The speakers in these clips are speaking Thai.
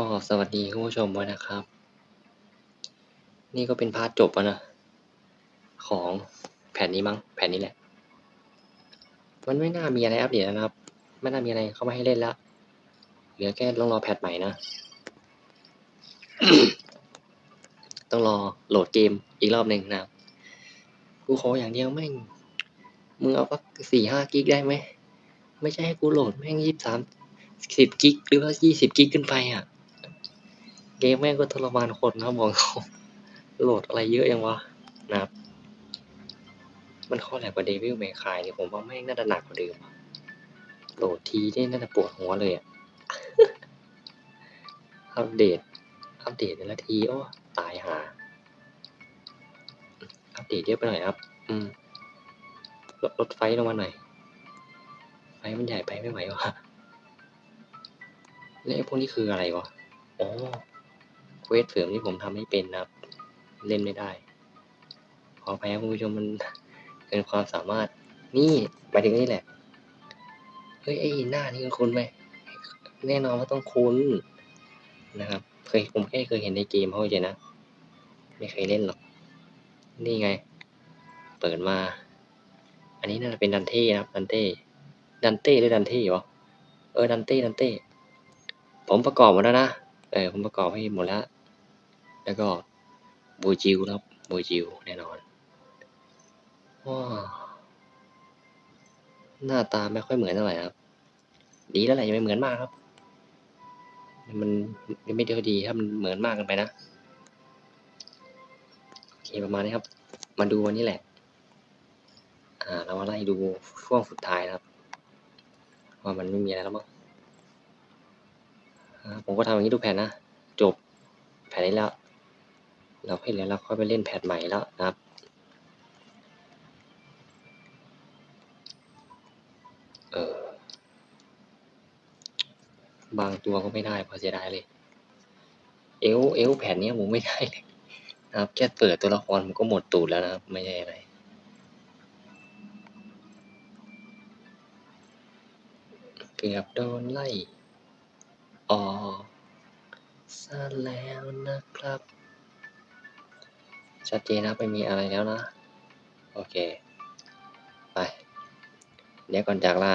ก็สวัสดีคุณผู้ชมด้วยนะครับ นี่ก็เป็นพาร์ทจบแล้วนะ ของแผ่นนี้มั้งแผ่นนี้แหละ มันไม่น่ามีอะไรอัปเดตนะครับ ไม่น่ามีอะไรเข้ามาให้เล่นแล้วเหลือแค่ต้องรอแพทใหม่นะ ต้องรอโหลดเกมอีกรอบหนึ่งนะกูขออย่างเดียวแม่งมึงเอาสักสี่ห้ากิกได้ไหม ไม่ใช่ให้กูโหลดแม่งยี่สามสิบกิกหรือว่ายี่สิบกิกขึ้นไปอะ เกมแม่งก็ทรมานคนนะบอกเขาโหลดอะไรเยอะยังวะนะครับ มันข้อแหลกกว่าเดวิลเมคายเนี่ยผมว่าแม่งน่าจะหนักกว่าเดิมโหลดทีนี่น่าจะปวดหัวเลยอะอัปเดต อัปเดตแต่ละทีโอ้ตายหา อัปเดตเยอะไปหน่อยครับ อืมลดลดไฟลงมาหน่อย ไฟมันใหญ่ไปไม่ไหววะแล้วไอ้พวกนี้คืออะไรวะ อ๋อ เวสเสริมที่ผมทำไม่เป็นนะครับ เล่นไม่ได้ ขออภัยครับคุณผู้ชมมันเกินความสามารถ นี่หมายถึงนี่แหละ เฮ้ยไอ้หน้านี่คุณคุ้นไหมแน่นอนว่าต้องคุ้นนะครับ เคยผมแค่เคยเห็นในเกมเขาเฉยนะ ไม่เคยเล่นหรอก นี่ไง เปิดมา อันนี้น่าจะเป็นดันเต้นะครับ ดันเต้ ดันเต้หรือดันเต้วะเออ ดันเต้ ดันเต้ ผมประกอบหมดแล้วนะ เออ ผมประกอบให้หมดแล้ว แล้วก็บูจิวครับบูจิวแน่นอนว้าหน้าตาไม่ค่อยเหมือนเท่าไหร่ครับ ดีแล้วแหละยังไม่เหมือนมากครับ มันไม่เดียวดีถ้ามันเหมือนมากกันไปนะโอเคประมาณนี้ครับ มาดูวันนี้แหละ อ่า เรามาไล่ดูช่วงสุดท้ายนะครับว่ามันไม่มีอะไรแล้วมั้งผมก็ทำอย่างนี้ดูแผ่นนะ จบแผ่นนี้แล้ว เราให้แล้วเราค่อยไปเล่นแพทใหม่แล้วนะครับเออบางตัวก็ไม่ได้พอเสียดายเลย เอลเอลแผ่นนี้ผมไม่ได้เลยนะครับแค่เปิดตัวละครผมก็หมดตูดแล้วนะครับไม่ใช่อะไรเกือบโดนไล่ออกซะแล้วนะครับ ชัดเจนนะไม่มีอะไรแล้วนะ โอเค ไป เดี๋ยวก่อนจากลา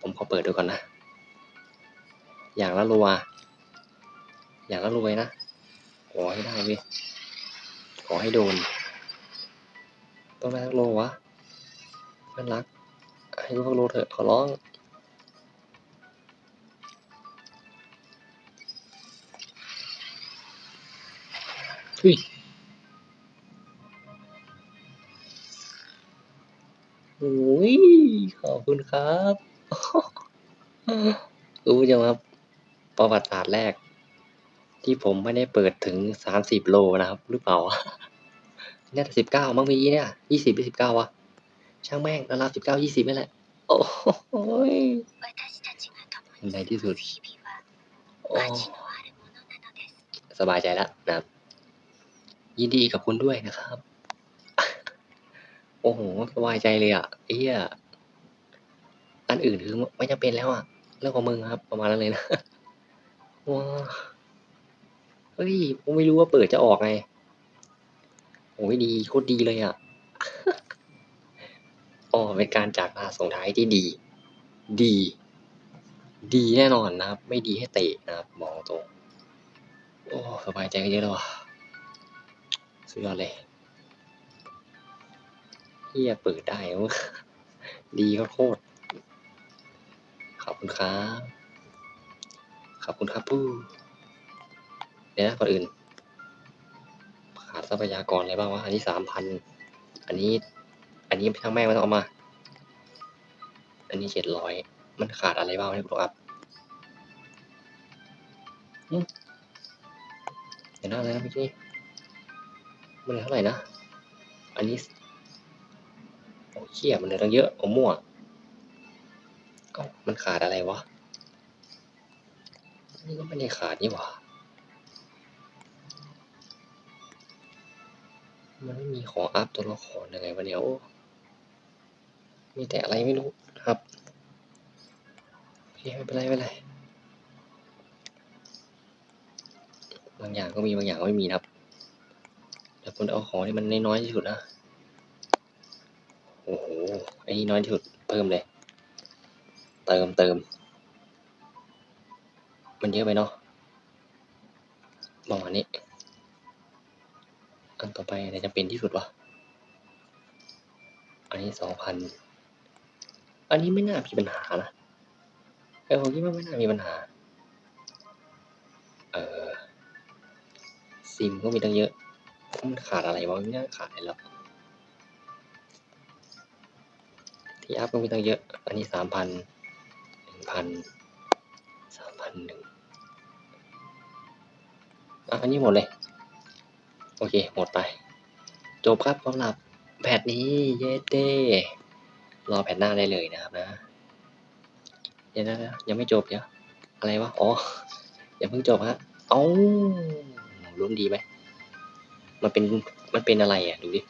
ผมขอเปิดดูก่อนนะ อย่างละรัว อย่างละรวยนะ ขอให้ได้เว้ยขอให้โดน ต้องได้สักโลวะเพื่อนรัก ให้ลูกโลเถอะขอร้อง อุ้ยโอ้ยขอบคุณครับคุณผู้ชมครับ ประวัติศาสตร์แรก ที่ผมไม่ได้เปิดถึงสามสิบโลนะครับ หรือเปล่าเนี่ยสิบเก้ามั้งพี่เนี่ยยี่สิบหรืสิบเก้าวะช่างแม่งแล้วสิบเก้ายี่สิบนี่แหละ โอ้ยในที่สุดสบายใจแล้วนะครับ ยินดีกับคุณด้วยนะครับ โอ้โหสบายใจเลยอะไอ้เหี้ยอันอื่นคือไม่จำเป็นแล้วอะเรื่องของมึงครับ ประมาณนั้นเลยนะว้าเฮ้ยผมไม่รู้ว่าเปิดจะออกไงโอ้ยดีโคตรดีเลยอะอ๋อเป็นการจากลาส่งท้ายที่ดี ดี ดีแน่นอนนะครับ ไม่ดีให้เตะนะครับมองตรง โอ้ สบายใจเยอะแล้วว่ะ สุดยอดเลยเฮียเปิดได้วะดีโคตรๆขอบคุณครับขอบคุณครับผู้เดี๋ยวนะก่อนอื่น ขาดทรัพยากรอะไรบ้างวะ อันนี้สามพัน อันนี้ อันนี้ช่างแม่งไม่ต้องเอามา อันนี้เจ็ดร้อย มันขาดอะไรบ้างเนี่ยคุณอัพอืมเดี๋ยวนะอะไรนะเมื่อกี้ มันเท่าไหร่นะ อันนี้โอ้เชี่ยมันเหลือตั้งเยอะโอ้มั่วเอ้ามันขาดอะไรวะ นี่ก็ไม่ได้ขาดนี่หว่า มันไม่มีของอัพตัวละครยังไงวะเนี่ยโอ้มีแต่อะไรไม่รู้ครับโอเคไม่เป็นไรไม่เป็นไรบางอย่างก็มีบางอย่างก็ไม่มีครับ คุณเอาของที่มันน้อยที่สุดนะ โอ้โห ไอ้นี่น้อยที่สุดเพิ่มเลย เติมเติม มันเยอะไปเนาะประมาณนี้ อันต่อไปอะไรจะเป็นที่สุดวะ อันนี้สองพัน อันนี้ไม่น่ามีปัญหานะเออผมคิดว่าไม่น่ามีปัญหา เออซิมก็มีตั้งเยอะ มันขาดอะไรวะไม่น่าขาดอะไรหรอกที่อัพก็มีตั้งเยอะ อันนี้สามพันหนึ่งพันสามพันหนึ่งอะอันนี้หมดเลย โอเค หมดไป จบครับสำหรับแพทนี้ เยเต้รอแพทหน้าได้เลยนะครับนะเดี๋ยวนะยังไม่จบเดี๋ยวอะไรวะ อ๋อ อย่าเพิ่งจบฮะ เอ้าล้มดีไหม มันเป็นมันเป็นอะไรอะ ดูดิ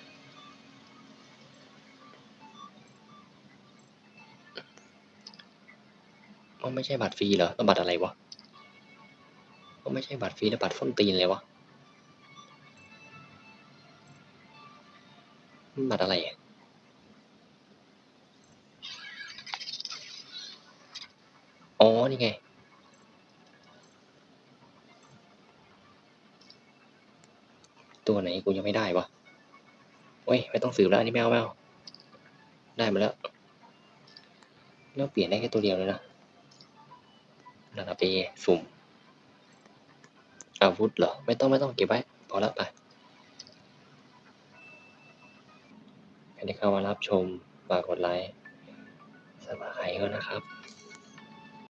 มันไม่ใช่บัตรฟรีเหรอแล้วบัตรอะไรวะมันไม่ใช่บัตรฟรีแล้วบัตรส้นตีนเลยวะมันบัตรอะไรอะอ๋อ นี่ไง ตัวไหนกูยังไม่ได้วะเว้ยไม่ต้องสืบแล้วอันนี้ไม่เอาไม่เอาได้มาแล้วแล้วเปลี่ยนได้แค่ตัวเดียวเลยนะระดับเอสุ่มอาวุธเหรอ ไม่ต้องไม่ต้องเก็บไว้ พอแล้วไปใครที่เข้ามารับชมฝากกดไลค์สมัครใครก็นะครับ